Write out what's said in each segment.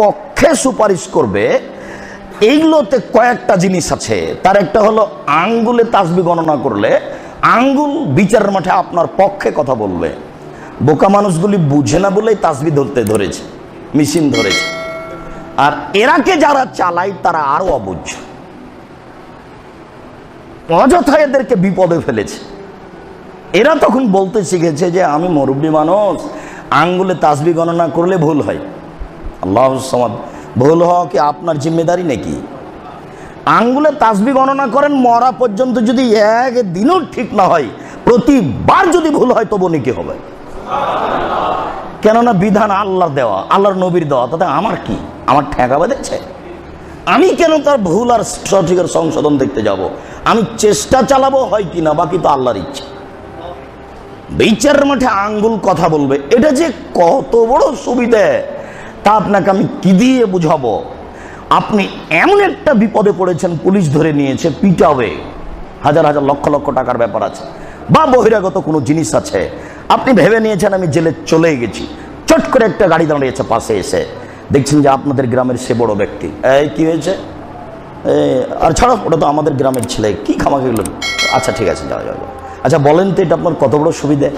পক্ষে সুপারিশ করবে, এইগুলোতে কয়েকটা জিনিস আছে। তার একটা হলো, আঙ্গুলে তাসবি গণনা করলে আঙ্গুল বিচারের মাঠে আপনার পক্ষে কথা বলবে। বোকা মানুষগুলি বুঝে না বলেই তাসবি ধরতে ধরেছে, মেশিন ধরেছে। আর এরাকে যারা চালায়, তারা আরও অবুঝ। অযথা এদেরকে বিপদে ফেলেছে। এরা তখন বলতে শিখেছে যে, আমি মুরব্বী মানুষ, আঙ্গুলে তাসবি গণনা করলে ভুল হয়। আল্লাহ ভুল হওয়া কি আপনার জিম্মেদারি নাকি? আঙ্গুলে তাসবি গণনা করেন, মরা পর্যন্ত যদি একদিনও ঠিক না হয়, প্রতিবার যদি ভুল হয়, তবু নাকি হবে। কেননা বিধান আল্লাহর দেওয়া, আল্লাহর নবীর দেওয়া, তাতে আমার কি? আমার ঠেকা বেঁধেছে? আমি কেন তার ভুল আর সঠিকের সংশোধন দেখতে যাব? আমি চেষ্টা চালাবো, হয় কি না, বাকি তো আল্লাহর ইচ্ছা। বিচারের মাঠে আঙ্গুল কথা বলবে, এটা যে কত বড় সুবিধে! তা আপনাকে আমি কি দিয়ে বুঝাবো? আপনি এমন একটা বিপদে পড়েছেন, পুলিশ ধরে নিয়েছে, পিটাবে। হাজার হাজার লক্ষ লক্ষ টাকার ব্যাপার আছে। বা বহিরাগত কোনো জিনিস আছে। আপনি ভেবে নিয়েছেন আমি জেলে চলে গেছি। চট করে একটা গাড়ি দাঁড়িয়েছে পাশে এসে। দেখছেন যে আপনাদের গ্রামের সে বড় ব্যক্তি। এই, কি হয়েছে? আর ছাড়া, ওটা তো আমাদের গ্রামের ছেলে। কি খামাকে গেল আচ্ছা ঠিক আছে, যাও যাও যাও। আচ্ছা বলেন তো এটা আপনার কত বড় সুবিধে?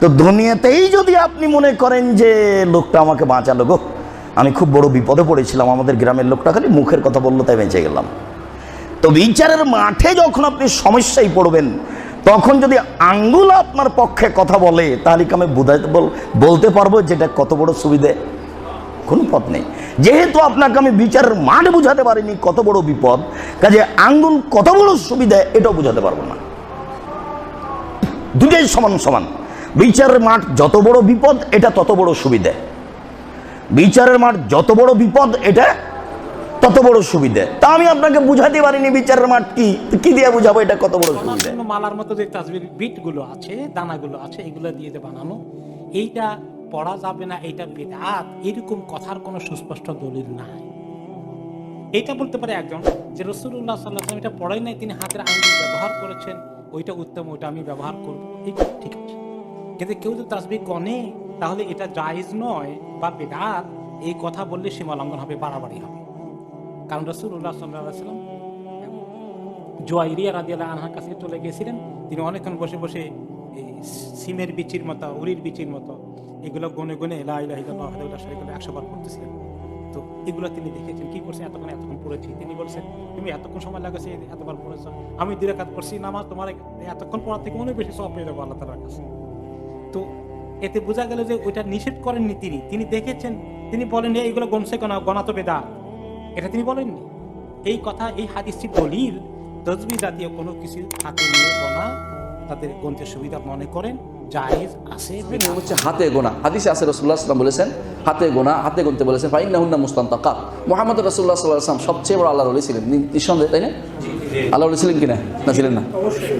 তো দুনিয়াতেই যদি আপনি মনে করেন যে লোকটা আমাকে বাঁচালো গো, আমি খুব বড় বিপদে পড়েছিলাম, আমাদের গ্রামের লোকটা খালি মুখের কথা বলল, তাই বেঁচে গেলাম। তো বিচারের মাঠে যখন আপনি সমস্যায় পড়বেন, তখন যদি আঙ্গুল আপনার পক্ষে কথা বলে, তাহলে কি আমি বুঝাইতে বলতে পারব যেটা কত বড় সুবিধে? কোনো পথ নেই। যেহেতু আপনাকে আমি বিচারের মাঠ বুঝাতে পারিনি কত বড় বিপদ, কাজে আঙ্গুল কত বড় সুবিধা এটাও বুঝাতে পারব না। দুটাই সমান সমান। বিচারের মাঠ যত বড় বিপদ এটা তত বড় সুবিধে। বিচারের মাঠ যত বড় বিপদ এটা তত বড় সুবিধে। তা আমি আপনাকে বুঝাতে পারিনি বিচারের মাঠ কি কি দিয়ে বুঝাবো এটা কত বড় সুবিধে। মালার মতো যে তাসবির বিটগুলো আছে দানাগুলো আছে এগুলো দিয়ে যে বানানো এইটা পড়া যাবে না এইটা বেদাত এরকম কথার কোনো সুস্পষ্ট দলিল নাই। এটা বলতে পারে একজন যে রসুল্লাহ সাল্লাহ এটা পড়াই নাই তিনি হাতের আঙ্গুল ব্যবহার করেছেন ওইটা উত্তম ওইটা আমি ব্যবহার করব। কথা ঠিক আছে। কিন্তু কেউ যদি তাসবি গনে তাহলে এটা জায়েজ নয় বা বেদাত। এই কথা বললে সীমা লঙ্ঘন হবে, বাড়াবাড়ি হবে। কারণ রসুল্লাহ সাল্লাহ সাল্লাম জোয়াইরিয়া রাদিয়াল্লাহ আনহার কাছে চলে গিয়েছিলেন। তিনি অনেকক্ষণ বসে বসে এই সিমের বিচির মতো উরির বিচির মতো, এগুলো গনে গনে একশো বার করতেছিলেন তো এগুলো তিনি দেখেছেন। কি করছেন? এতক্ষণ এতক্ষণ পড়েছি, তিনি বলছেন, তুমি এতক্ষণ সময় লাগাছে এতবার পড়েছো। আমি দুই রাকাত পড়ছি, নামাজ তোমার এতক্ষণ পড়ার থেকে অনেক বেশি সব পেয়ে যাব আল্লাহ তালার কাছে। তো এতে বোঝা গেল যে ওইটা নিষেধ করেননি তিনি। তিনি দেখেছেন তিনি বলেন "এ, এগুলো গনছে গনা গণাতো বেদা এটা তিনি বলেননি। এই কথা এই হাদিসটি দলিল তসবি জাতীয় কোনো কিছু হাতে নিয়ে গোনা তাদের গ্রন্থে সুবিধা মনে করেন জায়েজ আছে হচ্ছে হাতে গোনা। হাদিসে আছে রসুল্লাহ সাল্লাম বলেছেন হাতে গোনা হাতে গুনতে বলেছেন ফাইন নাহুন্না মুস্তান তাকাত মোহাম্মদ রসুল্লাহ সাল্লাহ সবচেয়ে বড় আল্লাহর ছিলেন। নি- নিঃসন্দেহে তাই না? আল্লাহ ছিলেন কিনা? না ছিলেন না?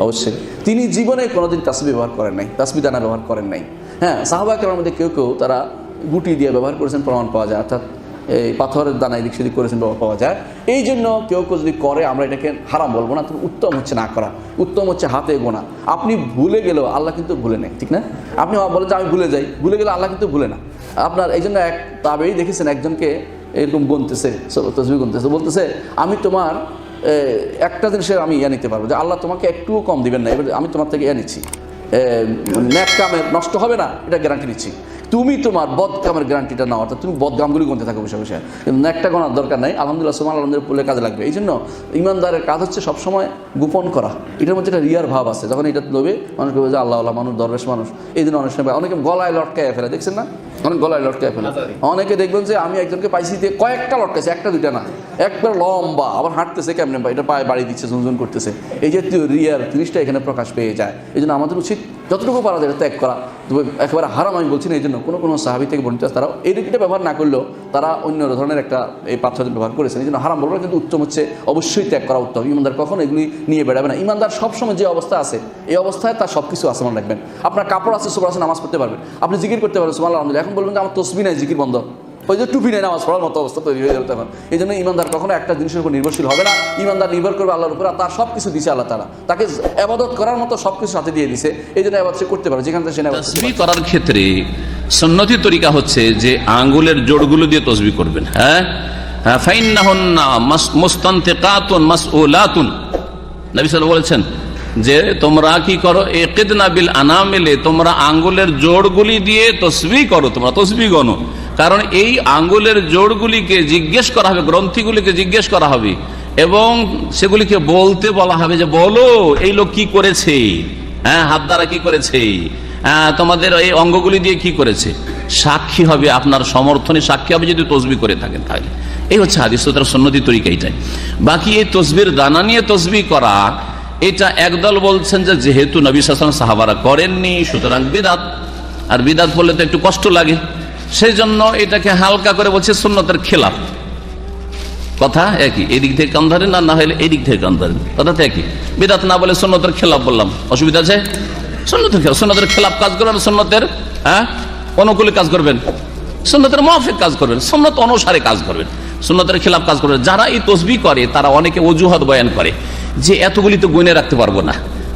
অবশ্যই। তিনি জীবনে কোনোদিন তাসবি ব্যবহার করেন নাই, তাসবি দানা ব্যবহার করেন নাই। হ্যাঁ সাহাবাকের মধ্যে কেউ কেউ তারা গুটি দিয়ে ব্যবহার করেছেন, প্রমাণ পাওয়া যায়। অর্থাৎ এই পাথরের দানা এদিক সেদিক করেছেন, ব্যবহার পাওয়া যায়। এই জন্য কেউ কেউ যদি করে, আমরা এটাকে হারাম বলব না, তবে উত্তম হচ্ছে না করা। উত্তম হচ্ছে হাতে গোনা। আপনি ভুলে গেলেও আল্লাহ কিন্তু ভুলে নেই, ঠিক না? আপনি বলেন যে, আমি ভুলে যাই। ভুলে গেলে আল্লাহ কিন্তু ভুলে না। আপনার এই জন্য এক তাবেই দেখেছেন, একজনকে এরকম গুনতেছে তসবি গুনতেছে। বলতেছে, আমি তোমার একটা জিনিসের আমি ইয়ে নিতে পারব যে আল্লাহ তোমাকে একটুও কম দিবেন না। এবার আমি তোমার থেকে ইয়ে নিচ্ছি। ন্যাক নষ্ট হবে না, এটা গ্যারান্টি নিচ্ছি। তুমি তোমার বদ কামের গ্যারান্টিটা নাও অর্থাৎ তুমি বদ কামগুলি গুনতে থাকো বসে বসে। কিন্তু ন্যাকটা গোনার দরকার নাই। আলহামদুলিল্লাহ সুমান আলহামদুলিল্লাহ পড়লে কাজে লাগবে। এই জন্য ইমানদারের কাজ হচ্ছে সবসময় গোপন করা। এটার মধ্যে একটা রিয়ার ভাব আছে। যখন এটা লোবে মানুষ বলবে যে আল্লাহ আল্লাহ মানুষ দরবেশ মানুষ। এই দিন অনেক সময় অনেকে গলায় লটকায় ফেলে। দেখছেন না? অনেক গলায় লটকায় ফেলে। অনেকে দেখবেন যে আমি একজনকে পাইছি দিয়ে কয়েকটা লটকাইছে একটা দুইটা না। একবার লম্বা আবার হাঁটতেছে কেমনে বা এটা পায়ে বাড়ি দিচ্ছে ঝুনঝুন করতেছে। এই জাতীয় রিয়ার জিনিসটা এখানে প্রকাশ পেয়ে যায়। এই জন্য আমাদের উচিত যতটুকু পারা যায় ত্যাগ করা। একেবারে হারাম আমি বলছি না, এই জন্য কোনো কোনো সাহাবি থেকে বর্ণিত তারাও এই দিকটা ব্যবহার না করলেও তারা অন্য ধরনের একটা এই পাথর ব্যবহার করেছেন। এই জন্য হারাম বলব কিন্তু উত্তম হচ্ছে অবশ্যই ত্যাগ করা উত্তম। ইমানদার কখনো এগুলি নিয়ে বেড়াবে না। ইমানদার সবসময় যে অবস্থা আছে, এই অবস্থায় তার সব কিছু আসমান রাখবেন। আপনার কাপড় আছে সুপার আছে, নামাজ পড়তে পারবেন। আপনি জিকির করতে পারবেন সুমাল আলহামদুলিল্লাহ। এখন বলবেন যে আমার তসবি নাই, জিকির বন্ধ। ওই যে টুপি নেই নামাজ পড়ার মতো অবস্থা তৈরি হয়ে যাবে তখন। এই জন্য ইমানদার কখনো একটা জিনিসের উপর নির্ভরশীল হবে না। ইমানদার নির্ভর করবে আল্লাহর উপর আর তার সব কিছু দিছে আল্লাহ তারা তাকে আবাদত করার মতো সব কিছু সাথে দিয়ে দিছে। এই জন্য আবাদ সে করতে পারে যেখান থেকে সে তসবি করার ক্ষেত্রে সন্নতি তরিকা হচ্ছে যে আঙ্গুলের জোড়গুলো দিয়ে তসবি করবেন হ্যাঁ? হ্যাঁ, ফাইন্নাহুন্না মাস- মুস্তান্তিকাতুন মাসউলাতুন। নবী সাল্লাল্লাহু বলেছেন যে তোমরা কি করো? একিদনা বিল আনামিলে তোমরা আঙ্গুলের জোড়গুলি দিয়ে তসবি করো তোমরা তসবি গণো কারণ এই আঙ্গুলের জোড়গুলিকে জিজ্ঞেস করা হবে গ্রন্থিগুলিকে জিজ্ঞেস করা হবে এবং সেগুলিকে বলতে বলা হবে যে বলো এই লোক কি করেছে? হ্যাঁ হাত দ্বারা কি করেছে? আহ, তোমাদের এই অঙ্গগুলি দিয়ে কি করেছে? সাক্ষী হবে আপনার সমর্থনে সাক্ষী হবে যদি তসবি করে থাকেন তাহলে। এই হচ্ছে হাদিস তো তার সন্নতি তরিকা এইটাই বাকি এই তসবির দানা নিয়ে তসবি করা এটা একদল বলছেন যে যেহেতু নবী শাসন সাহাবারা করেননি সুতরাং বিদাত। আর বিদাত বললে তো একটু কষ্ট লাগে। সেই জন্য এটাকে হালকা করে বলছে সুন্নতের খেলাফ। কথা একই, এদিক থেকে কান ধরেন আর না হলে এদিক থেকে কান ধরেন কথা একই। বিদাত না বলে সন্ন্যতের খেলাফ বললাম। অসুবিধা আছে? সন্ন্যতের খেলাফ সন্ন্যতের খেলাফ কাজ করবেন সন্ন্যতের হ্যাঁ? অনুকূলে কাজ করবেন। সন্ন্যতের মাফিক কাজ করবেন সন্ন্যত অনুসারে কাজ করবেন। সন্ন্যতের খেলাফ কাজ করবেন। যারা এই তসবি করে, তারা অনেকে অজুহাত বয়ান করে যে এতগুলি তো গুনে রাখতে পারব না।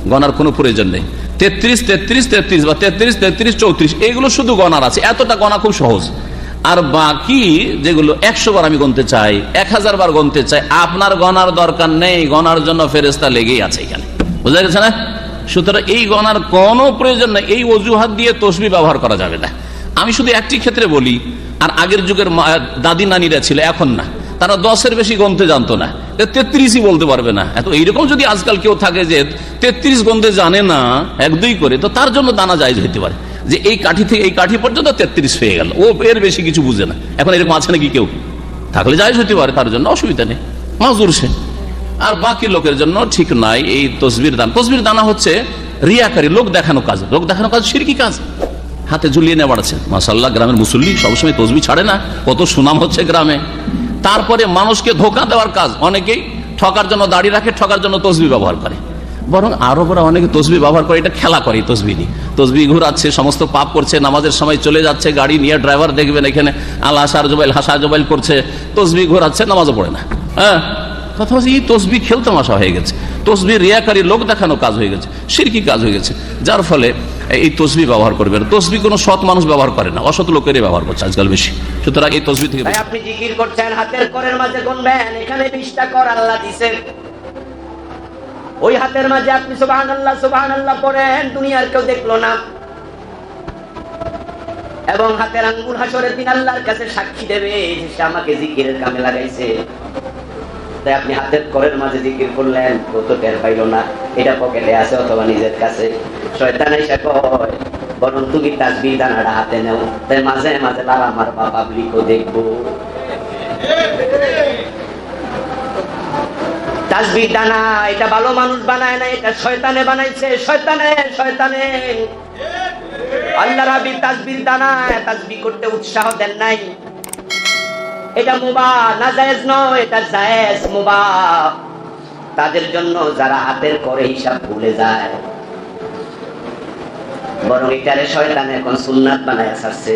গনার কোনো প্রয়োজন নেই। তেত্রিশ তেত্রিশ তেত্রিশ বা তেত্রিশ তেত্রিশ, চৌত্রিশ, এগুলো শুধু গনার আছে। এতটা গণা খুব সহজ। আর বাকি যেগুলো একশো বার আমি গনতে চাই, এক হাজার বার গনতে চাই, আপনার গনার দরকার নেই গনার জন্য ফেরেস্তা লেগেই আছে এখানে। বুঝা গেছে না? সুতরাং এই গনার কোনো প্রয়োজন নেই, এই অজুহাত দিয়ে তসবি ব্যবহার করা যাবে না। আমি শুধু একটি ক্ষেত্রে বলি, আর আগের যুগের দাদি নানিরা ছিল, এখন না। তারা দশের বেশি গনতে জানতো না। তেত্রিশই বলতে পারবে না। এত এইরকম যদি আজকাল কেউ থাকে যে তেত্রিশ গন্ধে জানে না, এক দুই করে, তো তার জন্য দানা জায়জ হইতে পারে। যে এই কাঠি থেকে এই কাঠি পর্যন্ত তেত্রিশ হয়ে গেল। ও এর বেশি কিছু বুঝে না। এখন এরকম আছে নাকি কেউ? থাকলে জায়জ হইতে পারে, তার জন্য অসুবিধা নেই। মাজুর সে। আর বাকি লোকের জন্য ঠিক নাই এই তসবির দান। তসবির দানা হচ্ছে রিয়াকারী, লোক দেখানো কাজ। লোক দেখানো কাজ সিরকি কাজ। হাতে ঝুলিয়ে নিয়ে বাড়াচ্ছে মাসাল্লাহ গ্রামের মুসল্লি সবসময় তসবি ছাড়ে না। কত সুনাম হচ্ছে গ্রামে। তারপরে মানুষকে ধোকা দেওয়ার কাজ অনেকেই ঠকার জন্য দাড়ি রাখে, ঠকার জন্য তসবি ব্যবহার করে। বরং আরও বড় অনেকে তসবি ব্যবহার করে, এটা খেলা করে তসবি নিয়ে। তসবি ঘুরাচ্ছে, সমস্ত পাপ করছে, নামাজের সময় চলে যাচ্ছে, গাড়ি নিয়ে ড্রাইভার দেখবেন এখানে আল্লাহ হাসার জোবাইল, হাসা জোবাইল করছে, তসবি ঘোরাচ্ছে, নামাজও পড়ে না। হ্যাঁ? কথা এই তসবি খেলতামাশা হয়ে গেছে। তসবি রিয়াকারী লোক দেখানো কাজ হয়ে গেছে, সিরকি কাজ হয়ে গেছে। যার ফলে এই তসবি ব্যবহার করবে না তসবি কোনো সৎ মানুষ ব্যবহার করে না, অসৎ লোকেরই ব্যবহার করছে আজকাল বেশি। সুতরাং এই তসবি থেকে হাতের মাঝে আল্লাহ ওই হাতের মাঝে আপনি পড়েন, দুনিয়ার কেউ দেখল না। এবং হাতের আঙ্গুল হাসরের দিন আল্লাহর কাছে সাক্ষী দেবে সে আমাকে জিকিরের কামে লাগাইছে। তাই আপনি হাতের করের মাঝে জিকির করলেন কেউ তো টের পাইল না। এটা পকেটে আছে অথবা নিজের কাছে। শয়তান এসে কয়, বরং তুমি তাসবি দানাটা হাতে নেও, তাই মাঝে মাঝে তারা আমার বা পাবলিকও দেখব। তাসবি দানা, এটা ভালো মানুষ বানায় না এটা শয়তানে বানাইছে, শয়তানে শয়তানে। আল্লাহ রাবি তাসবির দানা তাসবি করতে উৎসাহ দেন নাই। এটা মুবা না জায়েজ নয়, এটা জায়েজ মুবা তাদের জন্য যারা হাতের করে হিসাব ভুলে যায়, বরং এটারে শয়তান এখন সুন্নাত বানায় ছাড়ছে।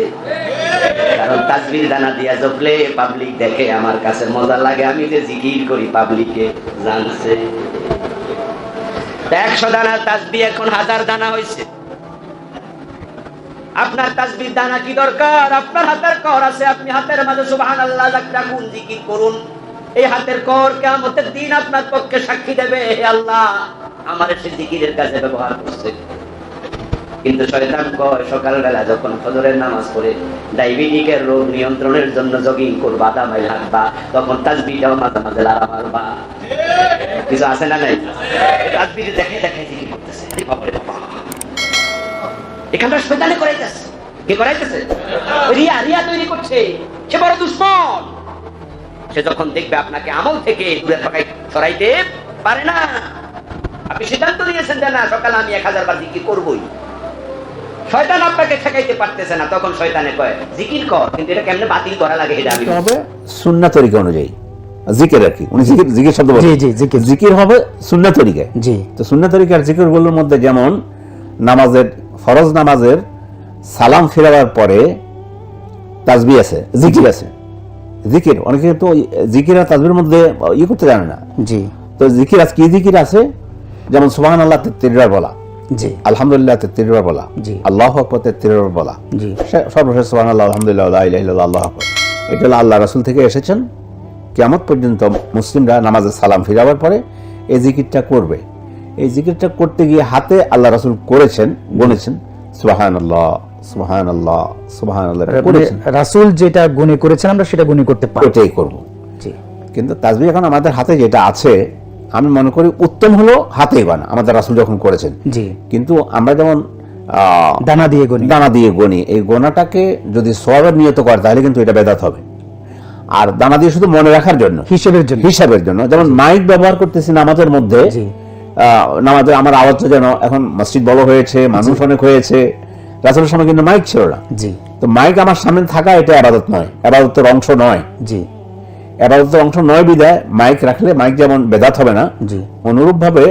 কারণ তাসবির দানা দিয়া জপলে পাবলিক দেখে আমার কাছে মজা লাগে, আমি যে জিকির করি পাবলিকে জানছে। একশো দানার তাসবি এখন হাজার দানা হয়েছে আপনার তাসবির দানা কি দরকার? আপনার হাতের কর আছে, আপনি হাতের মাঝে সুবহান আল্লাহ রাখুন জিকির করুন। এই হাতের কর কেমতের দিন আপনার পক্ষে সাক্ষী দেবে, হে আল্লাহ। আমার সে জিকিরের কাজে ব্যবহার করছে। কিন্তু শয়তান কয়, সকালবেলা যখন ফজরের নামাজ পড়ে, ডায়াবেটিকের রোগ নিয়ন্ত্রণের জন্য জগিং করবা আধা মাইল হাঁটবা, তখন তাসবিটাও মাঝে মাঝে লাড়া মারবা। কিছু আছে না নাই? তাসবি দেখে দেখে জিকির করতেছে। এখানটা শয়তানে করাইতেছে। কে করাইতেছে? রিয়া রিয়া তৈরি করছে। সে বড় দুশ্মন। সে যখন দেখবে আপনাকে আমল থেকে দূরে সরাই সরাইতে পারে না। আপনি সিদ্ধান্ত নিয়েছেন যে না সকালে আমি এক হাজার বার জিকির করবই। শয়তান আপনাকে ঠেকাইতে পারতেছে না তখন শয়তানে কয় জিকির কর কিন্তু এটা কেমনে বাতিল করা লাগে এটা আমি হবে সুন্না তরিকা অনুযায়ী। জিকের আর কি উনি জিকির জিকির শব্দ বলেন। জি, জি, জিকির। জিকির হবে সুন্না তরিকায়। জি। তো সুন্না তরিকার জিকিরগুলোর মধ্যে যেমন নামাজের ফরজ নামাজের সালাম ফেরাবার পরে তাজবি আছে জিকির আছে। জিকির অনেকে তো জিকির আর তাজবির মধ্যে ইয়ে করতে জানে না। জি। তো জিকির আজ কি জিকির আছে? যেমন সুবাহান আল্লাহ তেত্রিবার বলা। জি। আলহামদুলিল্লাহ তেত্রিবার বলা। জি। আল্লাহ আকবর তেত্রিবার বলা। জি। সর্বশেষ সুবাহান আল্লাহ আলহামদুলিল্লাহ আল্লাহু আকবর। এটা হলো আল্লাহ রাসূল থেকে এসেছেন। কেমন পর্যন্ত মুসলিমরা নামাজের সালাম ফিরাবার পরে এই জিকিরটা করবে। এই জিকিরটা করতে গিয়ে হাতে আল্লাহ রাসূল করেছেন বলেছেন সুবাহান আল্লাহ সুবাহান আল্লাহ সুবাহান আল্লাহ রাসূল যেটা গুণে করেছেন আমরা সেটা গুণে করতে পারি ওটাই করব। জি। কিন্তু তাজবি এখন আমাদের হাতে যেটা আছে আমি মনে করি উত্তম হলো হাতে বানা আমাদের রাসুল যখন করেছেন। জি। কিন্তু আমরা যেমন দানা দিয়ে গুণি দানা দিয়ে গণি এই গোনাটাকে যদি সবের নিয়ত করে তাহলে কিন্তু এটা বেদাত হবে। আর দানা দিয়ে শুধু মনে রাখার জন্য হিসেবের জন্য। হিসাবের জন্য। যেমন মাইক ব্যবহার করতেছি নামাজের মধ্যে নামাজে আমার আওয়াজটা যেন এখন মসজিদ বড় হয়েছে মানুষ অনেক হয়েছে। রাসুলের সময় কিন্তু মাইক ছিল না। জি। তো মাইক আমার সামনে থাকা এটা আবাদত নয় আবাদতের অংশ নয়। জি। আবাদতের অংশ নয় বিদায় মাইক রাখলে মাইক যেমন বেদাত হবে না জি। অনুরূপ ভাবে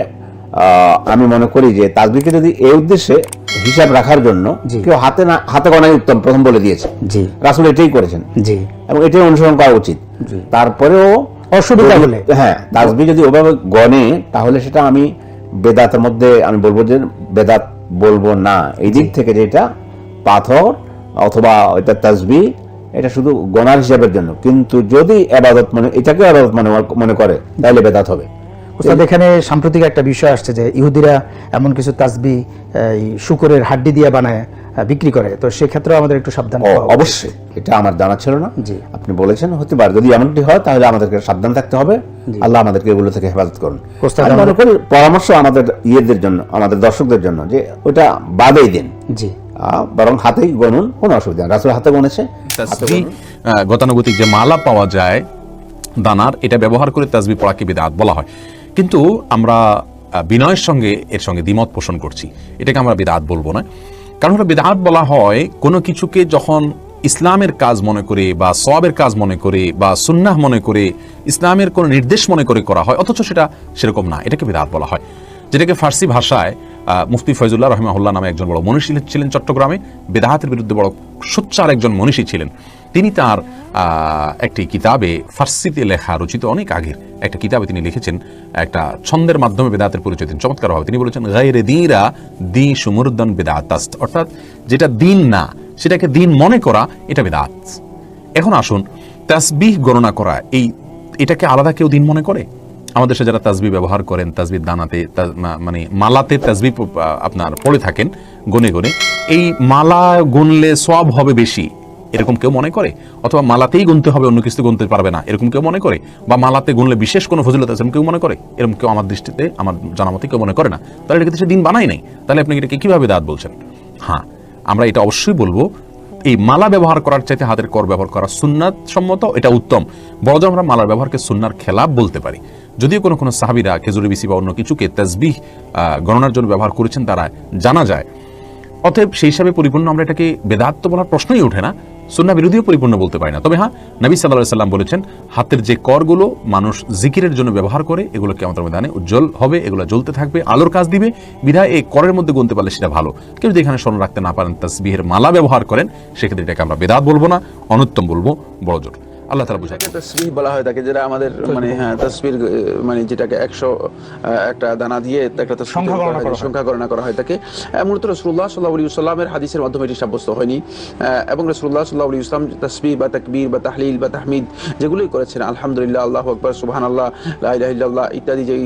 আমি মনে করি যে তাজবিকে যদি এই উদ্দেশ্যে হিসাব রাখার জন্য। কেউ হাতে না হাতে গণাই উত্তম প্রথম বলে দিয়েছে। জি। রাসুল এটাই করেছেন। জি। এবং এটাই অনুসরণ করা উচিত। জি। তারপরেও অসুবিধা হলে। হ্যাঁ তাজবি যদি ওভাবে গণে তাহলে সেটা আমি বেদাতের মধ্যে আমি বলব যে বেদাত বলব না। এই দিক থেকে যেটা পাথর অথবা এটা তাজবি এটা শুধু গণার হিসাবের জন্য। কিন্তু যদি আবাদত মনে এটাকে আবাদত মনে মনে করে তাহলে বেদাত হবে। ওস্তাদ এখানে সাম্প্রতিক একটা বিষয় আসছে যে ইহুদিরা এমন কিছু তাসবি এই শুকরের হাড্ডি দিয়ে বানায়। বিক্রি করে। তো সেক্ষেত্রে আমাদের একটু সাবধান। অবশ্যই। এটা আমার জানা ছিল না। জি। আপনি বলেছেন হতে পারে যদি এমনটি হয় তাহলে আমাদেরকে সাবধান থাকতে হবে। আল্লাহ আমাদেরকে এগুলো থেকে হেফাজত করুন। আমি মনে করি পরামর্শ আমাদের ইয়েদের জন্য আমাদের দর্শকদের জন্য যে ওটা বাদেই দিন। জি। বরং হাতেই গণুন কোনো অসুবিধা রাসুল হাতে। আহ, গতানুগতিক যে মালা পাওয়া যায় দানার এটা ব্যবহার করে তাসবি পড়াকে বিদাত বলা হয়। কিন্তু আমরা বিনয়ের সঙ্গে এর সঙ্গে দ্বিমত পোষণ করছি। এটাকে আমরা বিদাত বলব না। কারণ হলো বেদাত বলা হয়, কোনো কিছুকে যখন ইসলামের কাজ মনে করে বা সবের কাজ মনে করে বা সুন্নাহ মনে করে, ইসলামের কোনো নির্দেশ মনে করে করা হয়, অথচ সেটা সেরকম না। এটাকে বেদাত বলা হয়। যেটাকে ফার্সি ভাষায় মুফতি ফয়জুল্লাহ রহমাহুল্লাহ নামে একজন বড় মনীষী ছিলেন চট্টগ্রামে। বেদাহাতের বিরুদ্ধে বড় সোচ্চার একজন মনীষী ছিলেন। তিনি তার একটি কিতাবে ফার্সিতে লেখা রচিত অনেক আগের একটা কিতাবে তিনি লিখেছেন, একটা ছন্দের মাধ্যমে বেদাতের পরিচয় দিন চমৎকারভাবে, তিনি বলেছেন গাইরে দিরা দি সুমুরদন বেদাতাস্ত অর্থাৎ যেটা দিন না, সেটাকে দিন মনে করা, এটা বেদাত। এখন আসুন, তাসবিহ গণনা করা, এই, এটাকে আলাদা কেউ দিন মনে করে? আমাদের দেশে যারা তাসবি ব্যবহার করেন তাসবির দানাতে মানে মালাতে তাসবি আপনার পড়ে থাকেন, গনে গনে, এই মালা গুনলে সব হবে বেশি এরকম কেউ মনে করে? অথবা মালাতেই গুনতে হবে অন্য কিছু গুনতে পারবে না এরকম কেউ মনে করে? বা মালাতে গুনলে বিশেষ কোনো ফজিলত আছে কেউ মনে করে? এরকম কেউ আমার দৃষ্টিতে আমার জানা মতে কেউ মনে করে না? তাহলে এটাকে সে দিন বানাই নাই। তাহলে আপনি এটাকে কীভাবে দাঁত বলছেন? হ্যাঁ আমরা এটা অবশ্যই বলব। এই মালা ব্যবহার করার চাইতে হাতের কর ব্যবহার করা সুন্নাত সম্মত এটা উত্তম। বড় আমরা মালার ব্যবহারকে সুন্নার খেলাপ বলতে পারি। যদিও কোনো কোনো সাহাবিরা খেজুরি বিসি বা অন্য কিছুকে তাসবিহ আহ, গণনার জন্য ব্যবহার করেছেন তারা জানা যায়। অতএব সেই হিসাবে পরিপূর্ণ আমরা এটাকে বেদাত্ত বলার প্রশ্নই ওঠে না। সুন্না বিরোধীও পরিপূর্ণ বলতে পারি না। তবে হ্যাঁ নবী সাল্লাহ সাল্লাম বলেছেন, হাতের যে করগুলো মানুষ জিকিরের জন্য ব্যবহার করে, এগুলো কেমন ময়দানে উজ্জ্বল হবে, এগুলো জ্বলতে থাকবে, আলোর কাজ দিবে। বিধায় এই করের মধ্যে গুনতে পারলে সেটা ভালো। কেউ যদি এখানে স্মরণ রাখতে না পারেন, তাসবিহের মালা ব্যবহার করেন, সেক্ষেত্রে এটাকে আমরা বেদাত বলব না, অনুত্তম বলব, বড় জোর। আল্লাহ তারা বুঝায়। তসবিহ বলা হয় তাকে যেটা আমাদের মানে হ্যাঁ তসবির মানে যেটাকে একশো একটা দানা দিয়ে একটা সংখ্যা গণনা করা হয়। সংখ্যা গণনা করা হয় তাকে। মূলত রসুল্লাহ সাল্লাহ আলী সাল্লামের হাদিসের মাধ্যমে এটি সাব্যস্ত হয়নি। এবং রসুল্লাহ সাল্লাহ আলী ইসলাম তসবি বা তাকবীর বা তাহলিল বা তাহমিদ যেগুলোই করেছেন আলহামদুলিল্লাহ আল্লাহ আকবর সুবহান আল্লাহ লাহ ইত্যাদি যেই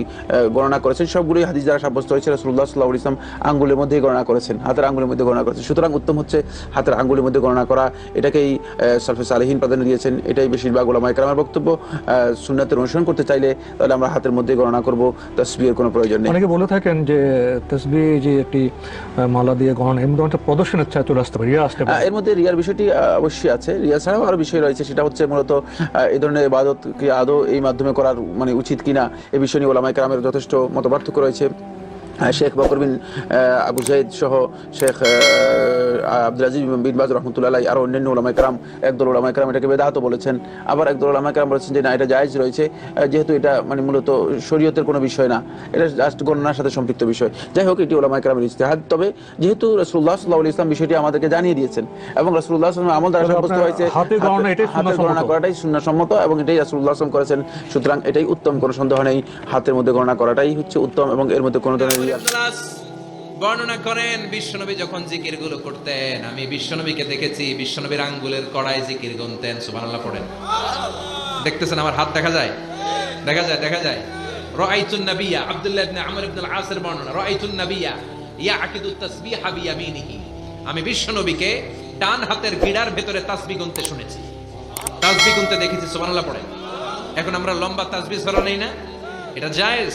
গণনা করেছেন সবগুলোই হাদিস দ্বারা সাব্যস্ত হয়েছে। রসুল্লাহ সাল্লাহ ইসলাম আঙ্গুলের মধ্যেই গণনা করেছেন হাতের আঙ্গুলের মধ্যে গণনা করেছেন। সুতরাং উত্তম হচ্ছে হাতের আঙ্গুলের মধ্যে গণনা করা। এটাকেই সালফে সালেহীন প্রাধান্য দিয়েছেন এটাই বেশিরভাগ ওলামায় আমার বক্তব্য সুন্নাতের অনুসরণ করতে চাইলে তাহলে আমরা হাতের মধ্যে গণনা করব তসবিহের কোনো প্রয়োজন নেই। অনেকে বলে থাকেন যে তসবি যে একটি মালা দিয়ে গণনা এর মধ্যে একটা প্রদর্শনের ছায়া চলে আসতে পারে আসতে পারে। এর মধ্যে রিয়ার বিষয়টি অবশ্যই আছে। রিয়া ছাড়াও আরও বিষয় রয়েছে সেটা হচ্ছে মূলত এই ধরনের ইবাদত কি আদৌ এই মাধ্যমে করার মানে উচিত কিনা এ বিষয় নিয়ে ওলামাই কালামের যথেষ্ট মতপার্থক্য রয়েছে। শেখ বকর বিন আবু জাইদ সহ শেখ আব্দুল আজিজ বিন বাজ রহমতুল্লাহ আলাই আরও অন্যান্য ওলামা একরাম একদল ওলামা একরাম এটাকে বেদাহত বলেছেন। আবার একদল ওলামা একরাম বলেছেন যে না এটা জায়েজ রয়েছে। যেহেতু এটা মানে মূলত শরীয়তের কোনো বিষয় না এটা জাস্ট গণনার সাথে সম্পৃক্ত বিষয়। যাই হোক এটি ওলামা একরামের ইজতেহাদ। তবে যেহেতু রসুল্লাহ সাল্লাহ ইসলাম বিষয়টি আমাদেরকে জানিয়ে দিয়েছেন এবং রসুল্লাহ আসলাম আমল দ্বারা সাব্যস্ত হয়েছে গণনা করাটাই সুন্নাহসম্মত এবং এটাই রাসূলুল্লাহ সাল্লাল্লাহু করেছেন। সুতরাং এটাই উত্তম কোনো সন্দেহ নেই। হাতের মধ্যে গণনা করাটাই হচ্ছে উত্তম এবং এর মধ্যে কোনো ধরনের বর্ণনা করেন বিশ্বনবী যখন জিকিরগুলো করতেন আমি বিশ্বনবীকে দেখেছি বিশ্বনবীর আঙ্গুলের কড়াই জিকির গুনতেন সুবহানাল্লাহ পড়েন। দেখতেছেন আমার হাত দেখা যায়? দেখা যায় দেখা যায়। রাআইতুন নাবিয়্যা আব্দুল্লাহ ইবনে আমর ইবনে আল আসের বর্ণনা রাআইতুন নাবিয়্যা ইয়াকিদু তাসবিহা বিয়ামিনিহি। আমি বিশ্বনবীকে ডান হাতের গিড়ার ভেতরে তাসবিহ গুনতে শুনেছি। তাসবিহ গুনতে দেখেছি সুবহানাল্লাহ পড়েন। এখন আমরা লম্বা তাসবিহ ধরা নেই না? এটা জায়েজ?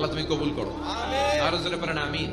আল্লাহ তুমি কবুল করো। আরও জোরে পারেন আমিন।